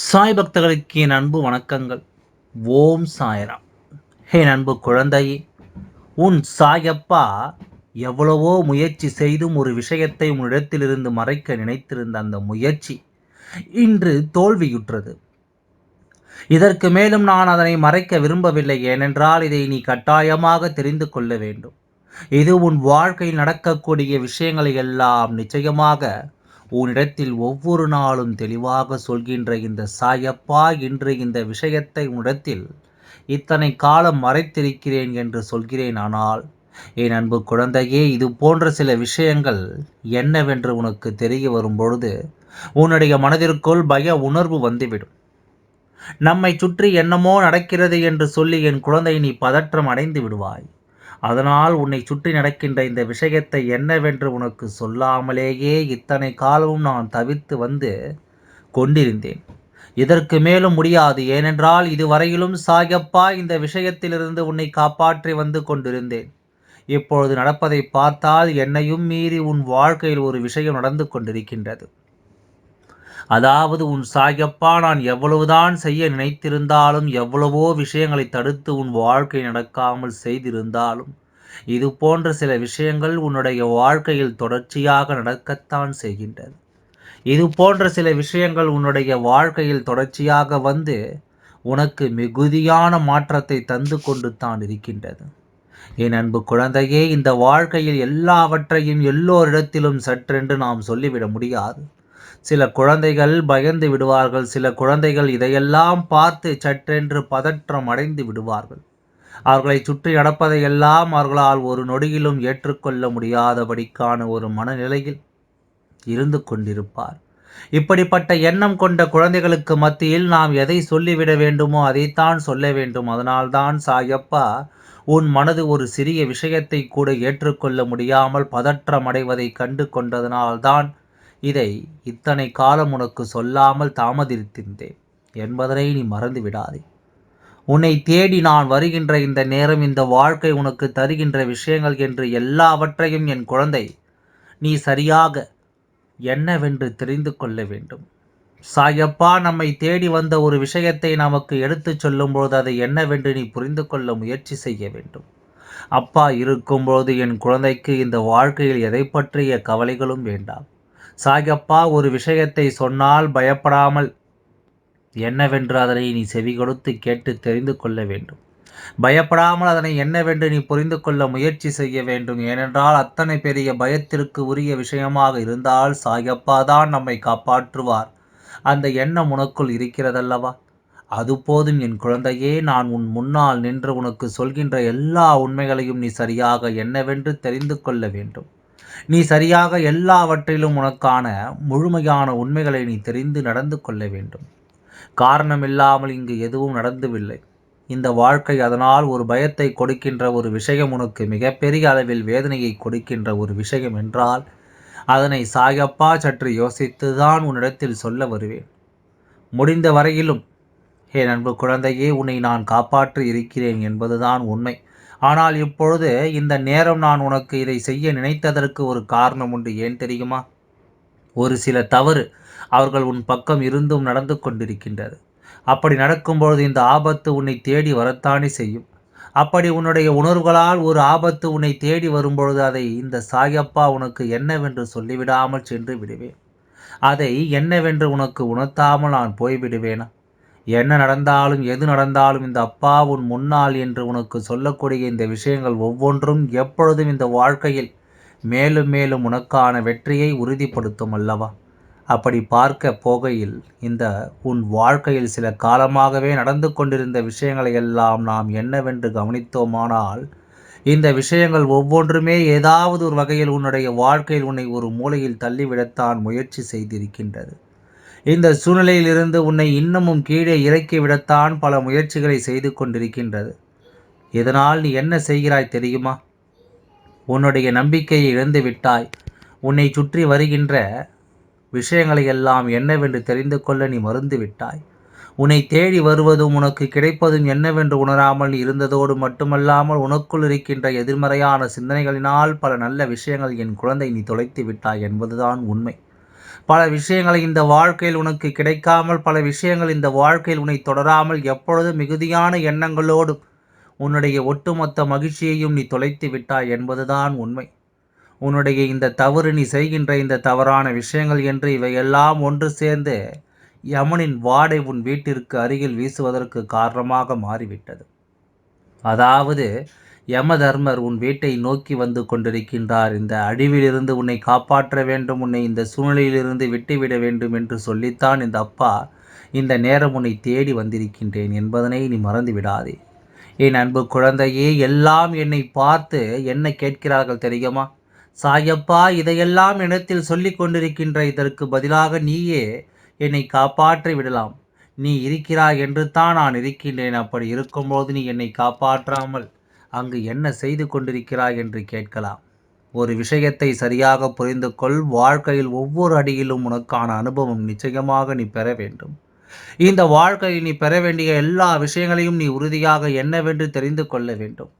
சாய் பக்தர்களுக்கு என் அன்பு வணக்கங்கள். ஓம் சாய்ராம். என் அன்பு குழந்தையே உன் சாயப்பா எவ்வளவோ முயற்சி செய்தும் ஒரு விஷயத்தை உன்னிடத்திலிருந்து மறைக்க நினைத்திருந்த அந்த முயற்சி இன்று தோல்வியுற்றது. இதற்கு மேலும் நான் அதனை மறைக்க விரும்பவில்லை ஏனென்றால் இதை நீ கட்டாயமாக தெரிந்து கொள்ள வேண்டும். இது உன் வாழ்க்கையில் நடக்கக்கூடிய விஷயங்களை எல்லாம் நிச்சயமாக உன்னிடத்தில் ஒவ்வொரு நாளும் தெளிவாக சொல்கின்ற இந்த சாயப்பா இன்று இந்த விஷயத்தை உன்னிடத்தில் இத்தனை காலம் மறைத்திருக்கிறேன் என்று சொல்கிறேன் ஆனால் என் அன்பு குழந்தையே இது போன்ற சில விஷயங்கள் என்னவென்று உனக்கு தெரிய வரும் பொழுது உன்னுடைய மனதிற்குள் பய உணர்வு வந்துவிடும். நம்மை சுற்றி என்னமோ நடக்கிறது என்று சொல்லி என் குழந்தை நீ பதற்றம் அடைந்து விடுவாய். அதனால் உன்னை சுற்றி நடக்கின்ற இந்த விஷயத்தை என்னவென்று உனக்கு சொல்லாமலேயே இத்தனை காலமும் நான் தவிர்த்து வந்து கொண்டிருந்தேன். இதற்கு மேலும் முடியாது. ஏனென்றால் இதுவரையிலும் சாயப்பா இந்த விஷயத்திலிருந்து உன்னை காப்பாற்றி வந்து கொண்டிருந்தேன். இப்பொழுது நடப்பதை பார்த்தால் என்னையும் மீறி உன் வாழ்க்கையில் ஒரு விஷயம் நடந்து கொண்டிருக்கின்றது. அதாவது உன் சாயப்பா நான் எவ்வளவுதான் செய்ய நினைத்திருந்தாலும் எவ்வளவோ விஷயங்களை தடுத்து உன் வாழ்க்கை நடக்காமல் செய்திருந்தாலும் இது போன்ற சில விஷயங்கள் உன்னுடைய வாழ்க்கையில் தொடர்ச்சியாக நடக்கத்தான் செய்கின்றது. இது போன்ற சில விஷயங்கள் உன்னுடைய வாழ்க்கையில் தொடர்ச்சியாக வந்து உனக்கு மிகுதியான மாற்றத்தை தந்து கொண்டு தான் இருக்கின்றது. என் அன்பு குழந்தையே இந்த வாழ்க்கையில் எல்லாவற்றையும் எல்லோரிடத்திலும் சற்றென்று நாம் சொல்லிவிட முடியாது. சில குழந்தைகள் பயந்து விடுவார்கள் சில குழந்தைகள் இதையெல்லாம் பார்த்து சற்றென்று பதற்றம் அடைந்து விடுவார்கள். அவர்களை சுற்றி நடப்பதையெல்லாம் அவர்களால் ஒரு நொடியிலும் ஏற்றுக்கொள்ள முடியாதபடிக்கான ஒரு மனநிலையில் இருந்து கொண்டிருப்பார். இப்படிப்பட்ட எண்ணம் கொண்ட குழந்தைகளுக்கு மத்தியில் நாம் எதை சொல்லிவிட வேண்டுமோ அதைத்தான் சொல்ல வேண்டும். அதனால்தான் சாயப்பா உன் மனது ஒரு சிறிய விஷயத்தை கூட ஏற்றுக்கொள்ள முடியாமல் பதற்றம் அடைவதை கண்டு கொண்டதனால்தான் இதை இத்தனை காலம் உனக்கு சொல்லாமல் தாமதித்திருந்தேன் என்பதனை நீ மறந்து விடாதே உன்னை தேடி நான் வருகின்ற இந்த நேரம் இந்த வாழ்க்கை உனக்கு தருகின்ற விஷயங்கள் என்று எல்லாவற்றையும் என் குழந்தை நீ சரியாக என்னவென்று தெரிந்து கொள்ள வேண்டும். சாயப்பா நம்மை தேடி வந்த ஒரு விஷயத்தை நமக்கு எடுத்துச் சொல்லும்போது அதை என்னவென்று நீ புரிந்து கொள்ள முயற்சி செய்ய வேண்டும். அப்பா இருக்கும்போது என் குழந்தைக்கு இந்த வாழ்க்கையில் எதை பற்றிய கவலைகளும் வேண்டாம். சாயப்பா ஒரு விஷயத்தை சொன்னால் பயப்படாமல் என்னவென்று அதனை நீ செவி கொடுத்து கேட்டு தெரிந்து கொள்ள வேண்டும். பயப்படாமல் அதனை என்னவென்று நீ புரிந்து கொள்ள முயற்சி செய்ய வேண்டும். ஏனென்றால் அத்தனை பெரிய பயத்திற்கு உரிய விஷயமாக இருந்தால் சாயப்பா தான் நம்மை காப்பாற்றுவார். அந்த எண்ணம் உனக்குள் இருக்கிறதல்லவா? அது போதும் என் குழந்தையே நான் உன் முன்னால் நின்று உனக்கு சொல்கின்ற எல்லா உண்மைகளையும் நீ சரியாக என்னவென்று தெரிந்து கொள்ள வேண்டும். நீ சரியாக எல்லாவற்றிலும் உனக்கான முழுமையான உண்மைகளை நீ தெரிந்து நடந்து கொள்ள வேண்டும். காரணமில்லாமல் இங்கு எதுவும் நடந்துவில்லை. இந்த வாழ்க்கை அதனால் ஒரு பயத்தை கொடுக்கின்ற ஒரு விஷயம் உனக்கு மிகப்பெரிய அளவில் வேதனையை கொடுக்கின்ற ஒரு விஷயம் என்றால் அதனை சாயப்பா சற்று யோசித்துதான் உன்னிடத்தில் சொல்ல வருவேன். முடிந்த வரையிலும் என் அன்பு குழந்தையே உன்னை நான் காப்பாற்றி இருக்கிறேன் என்பதுதான் உண்மை. ஆனால் இப்பொழுது இந்த நேரம் நான் உனக்கு இதை செய்ய நினைத்ததற்கு ஒரு காரணம் உண்டு. ஏன் தெரியுமா? ஒரு சில தவறு அவர்கள் உன் பக்கம் இருந்தும் நடந்து கொண்டிருக்கின்றது. அப்படி நடக்கும்பொழுது இந்த ஆபத்து உன்னை தேடி வரத்தானே செய்யும். அப்படி உன்னுடைய உணர்வுகளால் ஒரு ஆபத்து உன்னை தேடி வரும்பொழுது அதை இந்த சாயப்பா உனக்கு என்னவென்று சொல்லிவிடாமல் சென்று விடுவேன். அதை என்னவென்று உனக்கு உணர்த்தாமல் நான் போய்விடுவேனா? என்ன நடந்தாலும் எது நடந்தாலும் இந்த அப்பா உன் முன்னால் என்று உனக்கு சொல்லக்கூடிய இந்த விஷயங்கள் ஒவ்வொன்றும் எப்பொழுதும் இந்த வாழ்க்கையில் மேலும் மேலும் உனக்கான வெற்றியை உறுதிப்படுத்தும் அல்லவா? அப்படி பார்க்க போகையில் இந்த உன் வாழ்க்கையில் சில காலமாகவே நடந்து கொண்டிருந்த விஷயங்களை எல்லாம் நாம் என்னவென்று கவனித்தோமானால் இந்த விஷயங்கள் ஒவ்வொன்றுமே ஏதாவது ஒரு வகையில் உன்னுடைய வாழ்க்கையில் உன்னை ஒரு மூலையில் தள்ளிவிடத்தான் முயற்சி செய்திருக்கின்றது. இந்த சூழ்நிலையிலிருந்து உன்னை இன்னமும் கீழே இறக்கிவிடத்தான் பல முயற்சிகளை செய்து கொண்டிருக்கின்றது. இதனால் நீ என்ன செய்கிறாய் தெரியுமா? உன்னுடைய நம்பிக்கையை இழந்து விட்டாய். உன்னை சுற்றி வருகின்ற விஷயங்களை எல்லாம் என்னவென்று தெரிந்து கொள்ள நீ மருந்து விட்டாய். உன்னை தேடி வருவதும் உனக்கு கிடைப்பதும் என்னவென்று உணராமல் இருந்ததோடு மட்டுமல்லாமல் உனக்குள் இருக்கின்ற எதிர்மறையான சிந்தனைகளினால் பல நல்ல விஷயங்கள் என் குழந்தை நீ தொலைத்து விட்டாய் என்பதுதான் உண்மை. பல விஷயங்கள் இந்த வாழ்க்கையில் உனக்கு கிடைக்காமல் பல விஷயங்கள் இந்த வாழ்க்கையில் உன்னை தொடராமல் எப்பொழுது மிகுதியான எண்ணங்களோடும் உன்னுடைய ஒட்டுமொத்த மகிழ்ச்சியையும் நீ தொலைத்து விட்டாய் என்பதுதான் உண்மை. உன்னுடைய இந்த தவறு நீ செய்கின்ற இந்த தவறான விஷயங்கள் என்று இவையெல்லாம் ஒன்று சேர்ந்து யமனின் வாடை உன் வீட்டிற்கு அருகில் வீசுவதற்கு காரணமாக மாறிவிட்டது. அதாவது யமதர்மர் உன் வீட்டை நோக்கி வந்து கொண்டிருக்கின்றார். இந்த அழிவிலிருந்து உன்னை காப்பாற்ற வேண்டும் உன்னை இந்த சூழ்நிலையிலிருந்து விட்டுவிட வேண்டும் என்று சொல்லித்தான் இந்த அப்பா. இந்த நேரம் உன்னை தேடி வந்திருக்கின்றேன் என்பதனை நீ மறந்து விடாதே என் அன்பு குழந்தையே எல்லாம் என்னை பார்த்து என்ன கேட்கிறார்கள் தெரியுமா? சாயப்பா இதையெல்லாம் இடத்தில் சொல்லி கொண்டிருக்கின்ற இதற்கு பதிலாக நீயே என்னை காப்பாற்றி விடலாம். நீ இருக்கிறாய் என்று தான் நான் இருக்கின்றேன். அப்படி இருக்கும்போது நீ என்னை காப்பாற்றாமல் அங்கு என்ன செய்து கொண்டிருக்கிறாய் என்று கேட்கலாம். ஒரு விஷயத்தை சரியாக புரிந்து கொள் வாழ்க்கையில் ஒவ்வொரு அடியிலும் உனக்கான அனுபவம் நிச்சயமாக நீ பெற வேண்டும். இந்த வாழ்க்கையில் நீ பெற வேண்டிய எல்லா விஷயங்களையும் நீ உறுதியாக என்னவென்று தெரிந்து கொள்ள வேண்டும்.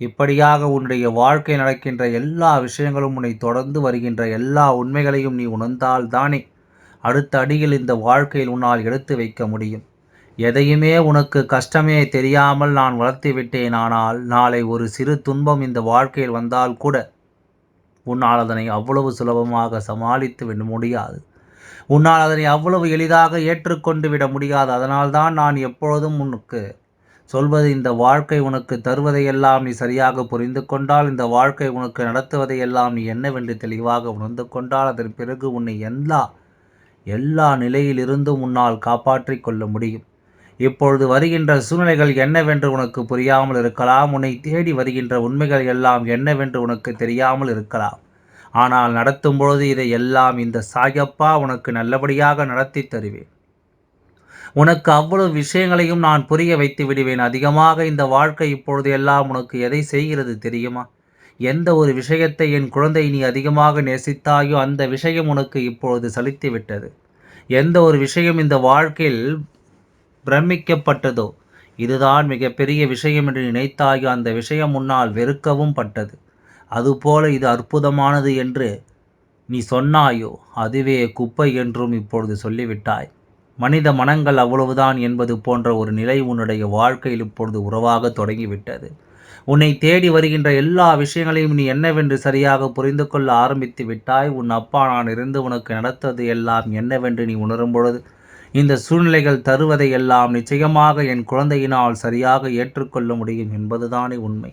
இப்படியாக உன்னுடைய வாழ்க்கை நடக்கின்ற எல்லா விஷயங்களும் உன்னை தொடர்ந்து வருகின்ற எல்லா உண்மைகளையும் நீ உணர்ந்தால் தானே அடுத்த அடியில் இந்த வாழ்க்கையில் உன்னால் எடுத்து வைக்க முடியும். எதையுமே உனக்கு கஷ்டமே தெரியாமல் நான் வளர்த்து விட்டேன் ஆனால் நாளை ஒரு சிறு துன்பம் இந்த வாழ்க்கையில் வந்தால் கூட உன்னால் அதனை அவ்வளவு சுலபமாக சமாளித்து விட முடியாது. உன்னால் அதனை அவ்வளவு எளிதாக ஏற்றுக்கொண்டு விட முடியாது. அதனால்தான் நான் எப்பொழுதும் உனக்கு சொல்வது இந்த வாழ்க்கை உனக்கு தருவதையெல்லாம் நீ சரியாக புரிந்து கொண்டால் இந்த வாழ்க்கை உனக்கு நடத்துவதையெல்லாம் நீ என்னவென்று தெளிவாக உணர்ந்து கொண்டால் அதன் பிறகு உன்னை எல்லா எல்லா நிலையிலிருந்தும் உன்னால் காப்பாற்றிக் கொள்ள முடியும். இப்பொழுது வருகின்ற சூழ்நிலைகள் என்னவென்று உனக்கு புரியாமல் இருக்கலாம். உன்னை தேடி வருகின்ற உண்மைகள் எல்லாம் என்னவென்று உனக்கு தெரியாமல் இருக்கலாம். ஆனால் நடத்தும் பொழுது இதை எல்லாம் இந்த சாயப்பா உனக்கு நல்லபடியாக நடத்தி தருவேன். உனக்கு அவ்வளவு விஷயங்களையும் நான் புரிய வைத்து விடுவேன். அதிகமாக இந்த வாழ்க்கை இப்பொழுது எல்லாம் உனக்கு எதை செய்கிறது தெரியுமா? எந்த ஒரு விஷயத்தை என் குழந்தை நீ அதிகமாக நேசித்தாயோ அந்த விஷயம் உனக்கு இப்பொழுது சலித்து விட்டது எந்த ஒரு விஷயம் இந்த வாழ்க்கையில் பிரமிக்கப்பட்டதோ? இதுதான் மிகப்பெரிய விஷயம் என்று நினைத்தாயோ அந்த விஷயம் முன்னால் வெறுக்கவும் பட்டது. அதுபோல இது அற்புதமானது என்று நீ சொன்னாயோ? அதுவே குப்பை என்றும் இப்பொழுது சொல்லிவிட்டாய். மனித மனங்கள் அவ்வளவுதான் என்பது போன்ற ஒரு நிலை உன்னுடைய வாழ்க்கையில் இப்பொழுது உறவாக தொடங்கிவிட்டது. உன்னை தேடி வருகின்ற எல்லா விஷயங்களையும் நீ என்னவென்று சரியாக புரிந்து கொள்ள ஆரம்பித்து விட்டாய். உன் அப்பா நான் இருந்து உனக்கு நடத்தது எல்லாம் என்னவென்று நீ உணரும் பொழுது இந்த சூழ்நிலைகள் தருவதை எல்லாம் நிச்சயமாக என் குழந்தையினால் சரியாக ஏற்றுக்கொள்ள முடியும் என்பதுதானே உண்மை.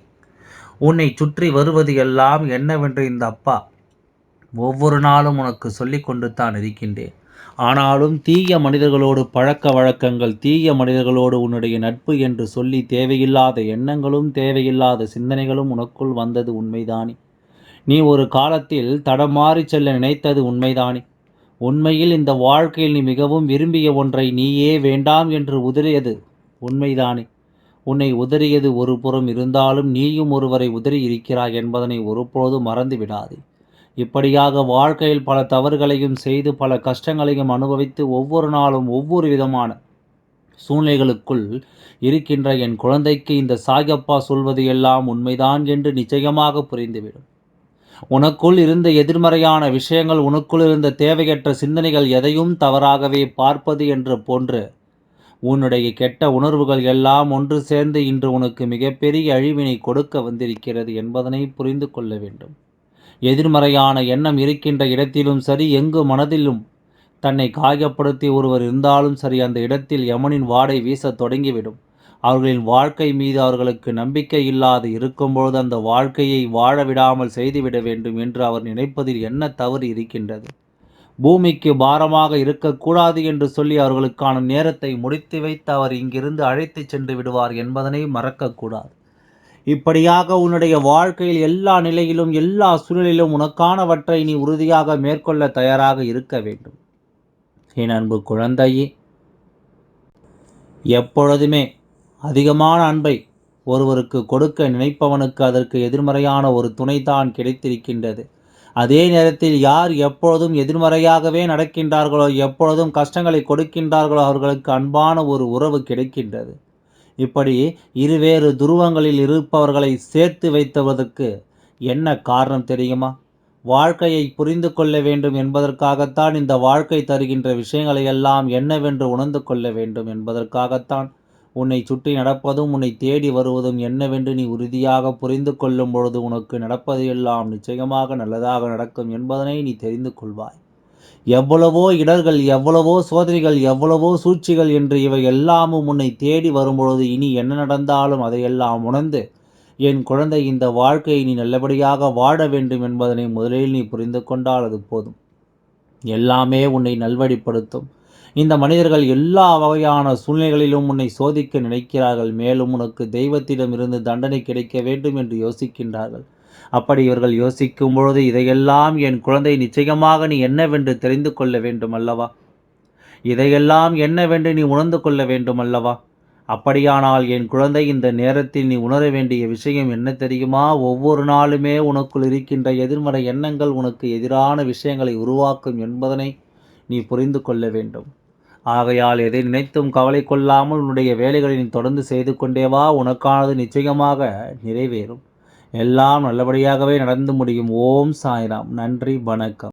உன்னை சுற்றி வருவது எல்லாம் என்னவென்று இந்த அப்பா ஒவ்வொரு நாளும் உனக்கு சொல்லிக்கொண்டு தான் இருக்கின்றேன். ஆனாலும் தீய மனிதர்களோடு பழக்க வழக்கங்கள் தீய மனிதர்களோடு உன்னுடைய நட்பு என்று சொல்லி தேவையில்லாத எண்ணங்களும் தேவையில்லாத சிந்தனைகளும் உனக்குள் வந்தது உண்மைதானே. நீ ஒரு காலத்தில் தடமாறி செல்ல நினைத்தது உண்மைதானே. உண்மையில் இந்த வாழ்க்கையில் நீ மிகவும் விரும்பிய ஒன்றை நீயே வேண்டாம் என்று உதறியது உண்மைதானே. உன்னை உதறியது ஒரு புறம் இருந்தாலும் நீயும் ஒருவரை உதறி இருக்கிறாய் என்பதனை ஒருபோதும் மறந்து விடாதே. இப்படியாக வாழ்க்கையில் பல தவறுகளையும் செய்து பல கஷ்டங்களையும் அனுபவித்து ஒவ்வொரு நாளும் ஒவ்வொரு விதமான சூழ்நிலைகளுக்குள் இருக்கின்ற என் குழந்தைக்கு இந்த சாயப்பா சொல்வது எல்லாம் உண்மைதான் என்று நிச்சயமாக புரிந்துவிடும். உனக்குள் இருந்த எதிர்மறையான விஷயங்கள் உனக்குள் இருந்த தேவையற்ற சிந்தனைகள் எதையும் தவறாகவே பார்ப்பது என்று போன்று உன்னுடைய கெட்ட உணர்வுகள் எல்லாம் ஒன்று சேர்ந்து இன்று உனக்கு மிகப்பெரிய அழிவினை கொடுக்க வந்திருக்கிறது என்பதனை புரிந்து கொள்ள வேண்டும். எதிர்மறையான எண்ணம் இருக்கின்ற இடத்திலும் சரி எங்கு மனதிலும் தன்னை காயப்படுத்தி ஒருவர் இருந்தாலும் சரி அந்த இடத்தில் யமனின் வாடை வீசத் தொடங்கிவிடும். அவர்களின் வாழ்க்கை மீது அவர்களுக்கு நம்பிக்கை இல்லாது இருக்கும்பொழுது அந்த வாழ்க்கையை வாழ விடாமல் செய்துவிட வேண்டும் என்று அவர் நினைப்பதில் என்ன தவறு இருக்கின்றது? பூமிக்கு பாரமாக இருக்கக்கூடாது என்று சொல்லி அவர்களுக்கான நேரத்தை முடித்து வைத்து அவர் இங்கிருந்து அழைத்து சென்று விடுவார் என்பதனை மறக்கக்கூடாது. இப்படியாக உன்னுடைய வாழ்க்கையில் எல்லா நிலையிலும் எல்லா சூழலிலும் உனக்கானவற்றை நீ உறுதியாக மேற்கொள்ள தயாராக இருக்க வேண்டும். என் அன்பு குழந்தையே எப்பொழுதுமே அதிகமான அன்பை ஒருவருக்கு கொடுக்க நினைப்பவனுக்கு அதற்கு எதிர்மறையான ஒரு துணைதான் கிடைத்திருக்கின்றது. அதே நேரத்தில் யார் எப்பொழுதும் எதிர்மறையாகவே நடக்கின்றார்களோ எப்பொழுதும் கஷ்டங்களை கொடுக்கின்றார்களோ அவர்களுக்கு அன்பான ஒரு உறவு கிடைக்கின்றது. இப்படி இருவேறு துருவங்களில் இருப்பவர்களை சேர்த்து வைத்தவதற்கு என்ன காரணம் தெரியுமா? வாழ்க்கையை புரிந்து கொள்ள வேண்டும் என்பதற்காகத்தான் இந்த வாழ்க்கை தருகின்ற விஷயங்களை எல்லாம் என்னவென்று உணர்ந்து கொள்ள வேண்டும் என்பதற்காகத்தான் உன்னை சுற்றி நடப்பதும் உன்னை தேடி வருவதும் என்னவென்று நீ உறுதியாக புரிந்து கொள்ளும் பொழுது உனக்கு நடப்பதையெல்லாம் நிச்சயமாக நல்லதாக நடக்கும் என்பதனை நீ தெரிந்து கொள்வாய். எவ்வளவோ இடர்கள் எவ்வளவோ சோதனைகள் எவ்வளவோ சூழ்ச்சிகள் என்று இவை எல்லாமும் உன்னை தேடி வரும்பொழுது இனி என்ன நடந்தாலும் அதையெல்லாம் உணர்ந்து என் குழந்தை இந்த வாழ்க்கையை நீ நல்லபடியாக வாழ வேண்டும் என்பதனை முதலில் நீ புரிந்து கொண்டால் அது போதும். எல்லாமே உன்னை நல்வழிப்படுத்தும். இந்த மனிதர்கள் எல்லா வகையான சூழ்நிலைகளிலும் உன்னை சோதிக்க நினைக்கிறார்கள். மேலும் உனக்கு தெய்வத்திடமிருந்து தண்டனை கிடைக்க வேண்டும் என்று யோசிக்கின்றார்கள். அப்படி இவர்கள் யோசிக்கும் பொழுது இதையெல்லாம் என் குழந்தை நிச்சயமாக நீ என்னவென்று தெரிந்து கொள்ள வேண்டும் அல்லவா? இதையெல்லாம் என்னவென்று நீ உணர்ந்து கொள்ள வேண்டும் அல்லவா? அப்படியானால் என் குழந்தை இந்த நேரத்தில் நீ உணர வேண்டிய விஷயம் என்ன தெரியுமா? ஒவ்வொரு நாளுமே உனக்குள் இருக்கின்ற எதிர்மறை எண்ணங்கள் உனக்கு எதிரான விஷயங்களை உருவாக்கும் என்பதனை நீ புரிந்து கொள்ள வேண்டும். ஆகையால் எதை நினைத்தும் கவலை கொள்ளாமல் உன்னுடைய வேலைகளை நீ தொடர்ந்து செய்து கொண்டே வா உனக்கானது நிச்சயமாக நிறைவேறும். எல்லாம் நல்லபடியாகவே நடந்து முடியும். ஓம் சாய்ராம். நன்றி வணக்கம்.